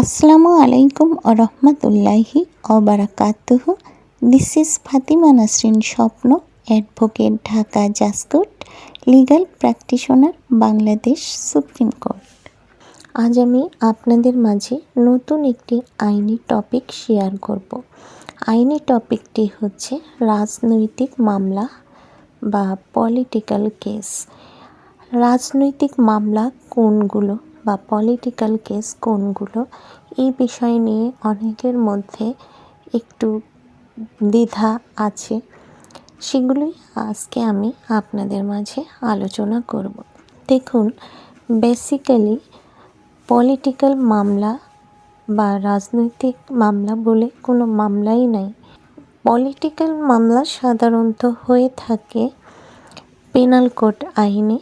আসসালামু আলাইকুম রহমতুল্লাহি অবরাকাতুহ this is Fatima Nasrin Swapna advocate Dhaka জাসকোট legal practitioner Bangladesh Supreme Court আজ আমি আপনাদের মাঝে নতুন একটি আইনি টপিক শেয়ার করব। আইনি টপিকটি হচ্ছে রাজনৈতিক মামলা বা পলিটিক্যাল কেস রাজনৈতিক মামলা কোনগুলো? বা পলিটিক্যাল কেস কোনগুলো, এই বিষয় নিয়ে অনেকের মধ্যে একটু দ্বিধা আছে। সেগুলোই আজকে আমি আপনাদের মাঝে আলোচনা করব। দেখুন বেসিক্যালি পলিটিক্যাল মামলা বা রাজনৈতিক মামলা বলে কোনো মামলাই নাই। পলিটিক্যাল মামলা সাধারণত হয়ে থাকে পেনাল কোড আইনে,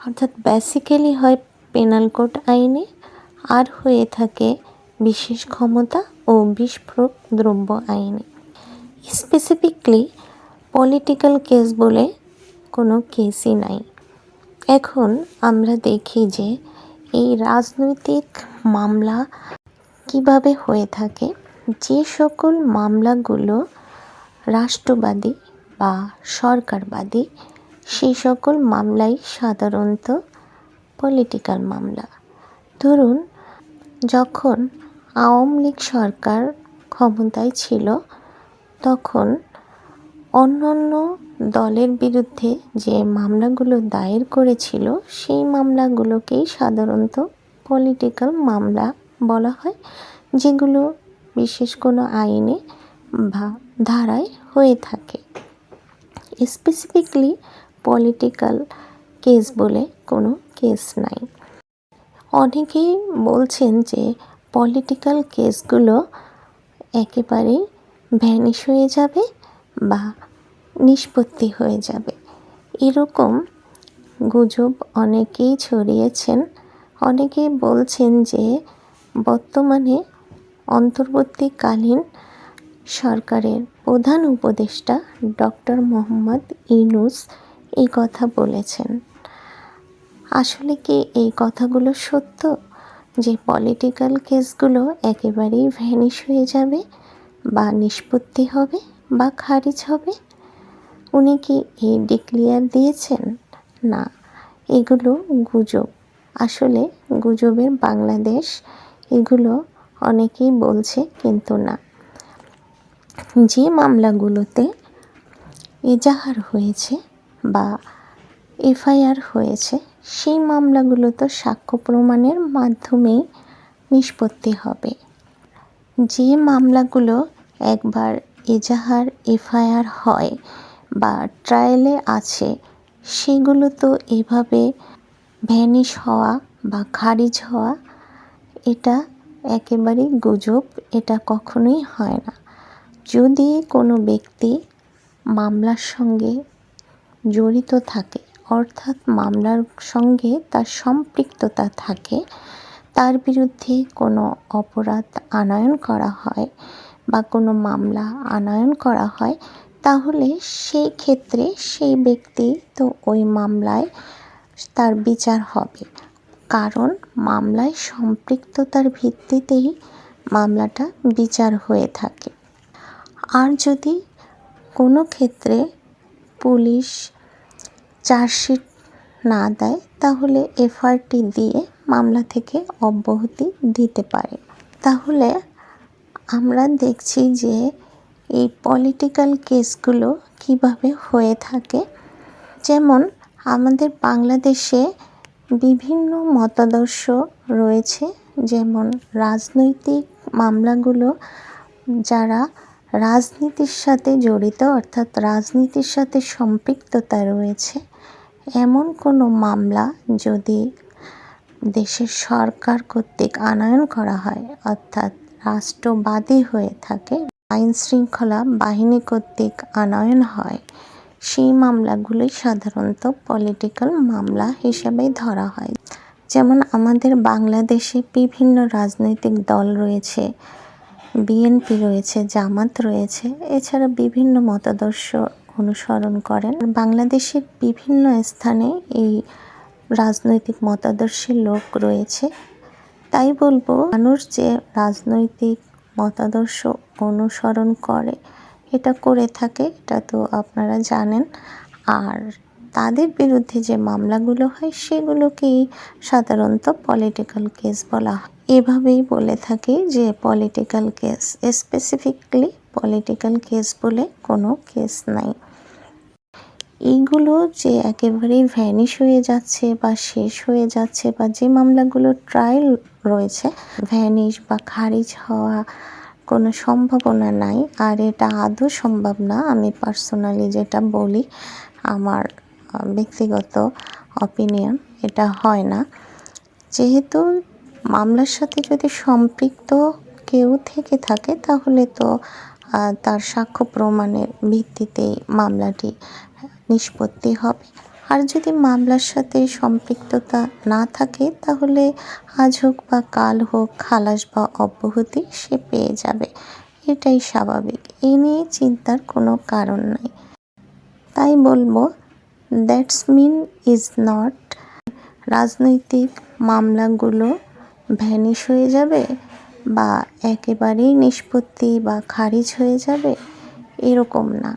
অর্থাৎ বেসিক্যালি হয় পেনাল কোড আইনে আর হয়ে থাকে বিশেষ ক্ষমতা ও বিস্ফোরক দ্রব্য আইনে। স্পেসিফিকলি পলিটিক্যাল কেস বলে কোনো কেসই নাই। এখন আমরা দেখি যে এই রাজনৈতিক মামলা কীভাবে হয়ে থাকে, যে সকল মামলাগুলো রাষ্ট্রবাদী বা সরকারবাদী, সেই সকল মামলাই সাধারণত পলিটিক্যাল মামলা। ধরুন, যখন আওয়ামী লীগ সরকার ক্ষমতায় ছিল, তখন অন্য অন্য দলের বিরুদ্ধে যে মামলাগুলো দায়ের করেছিল, সেই মামলাগুলোকেই সাধারণত পলিটিক্যাল মামলা বলা হয়, যেগুলো বিশেষ কোনো আইনে বা ধারায় হয়ে থাকে। স্পেসিফিকলি পলিটিক্যাল কেস বলে কোনো কেস নাই। অনেকেই বলছেন যে পলিটিক্যাল কেসগুলো একেবারেই ভ্যানিশ হয়ে যাবে বা নিষ্পত্তি হয়ে যাবে। এরকম গুজব অনেকেই ছড়িয়েছেন। অনেকেই বলছেন যে বর্তমানে অন্তর্বর্তীকালীন সরকারের প্রধান উপদেষ্টা ডক্টর মোহাম্মদ ইউনুস এই কথা বলেছেন। আসলে কি এই কথাগুলো সত্য যে পলিটিক্যাল কেসগুলো একেবারেই ভ্যানিশ হয়ে যাবে বা নিষ্পত্তি হবে বা খারিজ হবে? উনি কি এই ডিক্লিয়ার দিয়েছেন? না, এগুলো গুজব। আসলে গুজবের বাংলাদেশ এগুলো অনেকেই বলছে কিন্তু না। যে মামলাগুলোতে এজাহার হয়েছে বা এফআইআর হয়েছে সেই মামলাগুলো তো সাক্ষ্য প্রমাণের মাধ্যমেই নিষ্পত্তি হবে। যে মামলাগুলো একবার এজাহার, এফআইআর হয় বা ট্রায়ালে আছে, সেগুলো তো এভাবে ভ্যানিশ হওয়া বা খারিজ হওয়া, এটা একেবারেই গুজব, এটা কখনোই হয় না। যদি কোনো ব্যক্তি মামলার সঙ্গে জড়িত থাকে অর্থাৎ মামলার সঙ্গে তার সম্পৃক্ততা থাকে, তার বিরুদ্ধে কোনো অপরাধ আনয়ন করা হয় বা কোনো মামলা আনয়ন করা হয়, তাহলে সেই ক্ষেত্রে সেই ব্যক্তি তো ওই মামলায় তার বিচার হবে। কারণ মামলায় সম্পৃক্ততার ভিত্তিতেই মামলাটা বিচার হয়ে থাকে। আর যদি কোনো ক্ষেত্রে পুলিশ চার্জশিট না দেয়, তাহলে এফআরটি দিয়ে মামলা থেকে অব্যাহতি দিতে পারে। তাহলে আমরা দেখছি যে এই পলিটিক্যাল কেসগুলো কীভাবে হয়ে থাকে। যেমন আমাদের বাংলাদেশে বিভিন্ন মতাদর্শ রয়েছে, যেমন রাজনৈতিক মামলাগুলো যারা রাজনীতির সাথে জড়িত, অর্থাৎ রাজনীতির সাথে সম্পৃক্ততা রয়েছে এমন কোনো মামলা যদি দেশের সরকার কর্তৃক আনয়ন করা হয়, অর্থাৎ রাষ্ট্রবাদী হয়ে থাকে আইন শৃঙ্খলা বাহিনী কর্তৃক আনয়ন হয়, সেই মামলাগুলোই সাধারণত পলিটিক্যাল মামলা হিসেবে ধরা হয়। যেমন আমাদের বাংলাদেশে বিভিন্ন রাজনৈতিক দল রয়েছে, বিএনপি রয়েছে, জামাত রয়েছে, এছাড়া বিভিন্ন মতাদর্শ অনুসরণ করেন। বাংলাদেশের বিভিন্ন স্থানে এই রাজনৈতিক মতাদর্শের লোক রয়েছে। তাই বলব, মানুষ যে রাজনৈতিক মতাদর্শ অনুসরণ করে, এটা করে থাকে, এটা তো আপনারা জানেন। আর তাদের বিরুদ্ধে যে মামলাগুলো হয়, সেগুলোকেই সাধারণত পলিটিক্যাল কেস বলা হয়। এভাবেই বলে থাকি যে political case specifically political case বলে কোনো কেস নাই। এইগুলো যে একেবারেই ভ্যানিশ হয়ে যাচ্ছে বা শেষ হয়ে যাচ্ছে বা যে মামলাগুলো ট্রায়াল রয়েছে ভ্যানিশ বা খারিজ হওয়া কোনো সম্ভাবনা নাই। আর এটা আদৌ সম্ভব না। আমি পার্সোনালি যেটা বলি, আমার ব্যক্তিগত অপিনিয়ন এটা হয় না। যেহেতু মামলার সাথে যদি সম্পৃক্ত কেউ থেকে থাকে, তাহলে তো তার সাক্ষ্য প্রমাণের ভিত্তিতেই মামলাটি নিষ্পত্তি হবে। আর যদি মামলার সাথে সম্পৃক্ততা না থাকে, তাহলে আজ হোক বা কাল হোক, খালাস বা অব্যাহতি সে পেয়ে যাবে। এটাই স্বাভাবিক। এই নিয়ে চিন্তার কোনো কারণ নাই। তাই বলব, দ্যাটস মিন ইজ নট। রাজনৈতিক মামলাগুলো ভ্যানিশ হয়ে যাবে বা একেবারেই নিষ্পত্তি বা খারিজ হয়ে যাবে, এরকম না।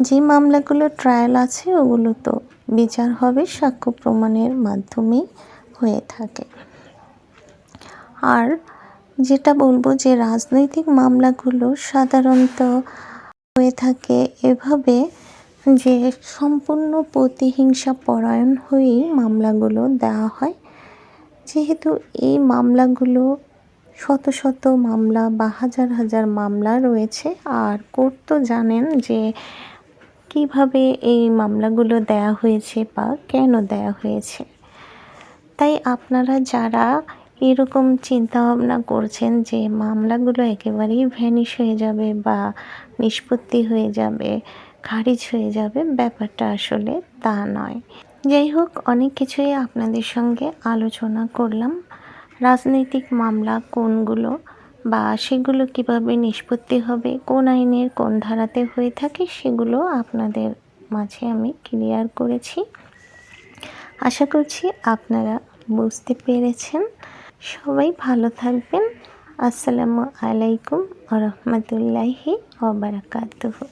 যে মামলাগুলো ট্রায়াল আছে, ওগুলো তো বিচার হবে সাক্ষ্য প্রমাণের মাধ্যমেই হয়ে থাকে। আর যেটা বলব যে রাজনৈতিক মামলাগুলো সাধারণত হয়ে থাকে এভাবে যে সম্পূর্ণ প্রতিহিংসা পরায়ণ হয়েই মামলাগুলো দেওয়া হয়। যেহেতু এই মামলাগুলো শত শত মামলা বা হাজার হাজার মামলা রয়েছে, আর কোর্ট তো জানেন যে কীভাবে এই মামলাগুলো দেয়া হয়েছে বা কেন দেয়া হয়েছে? তাই আপনারা যারা এরকম চিন্তাভাবনা করছেন যে মামলাগুলো একেবারেই ভ্যানিশ হয়ে যাবে বা নিষ্পত্তি হয়ে যাবে, খারিজ হয়ে যাবে, ব্যাপারটা আসলে তা নয়। যাই হোক, অনেক কিছুই আপনাদের সঙ্গে আলোচনা করলাম। রাজনৈতিক মামলা কোনগুলো বা সেগুলো কীভাবে নিষ্পত্তি হবে, কোন আইনের কোন ধারাতে হয়ে থাকে সেগুলো আপনাদের মাঝে আমি ক্লিয়ার করেছি। আশা করছি আপনারা বুঝতে পেরেছেন। সবাই ভালো থাকবেন। আসসালামু আলাইকুম রহমতুল্লাহি ওবরাকাতুহু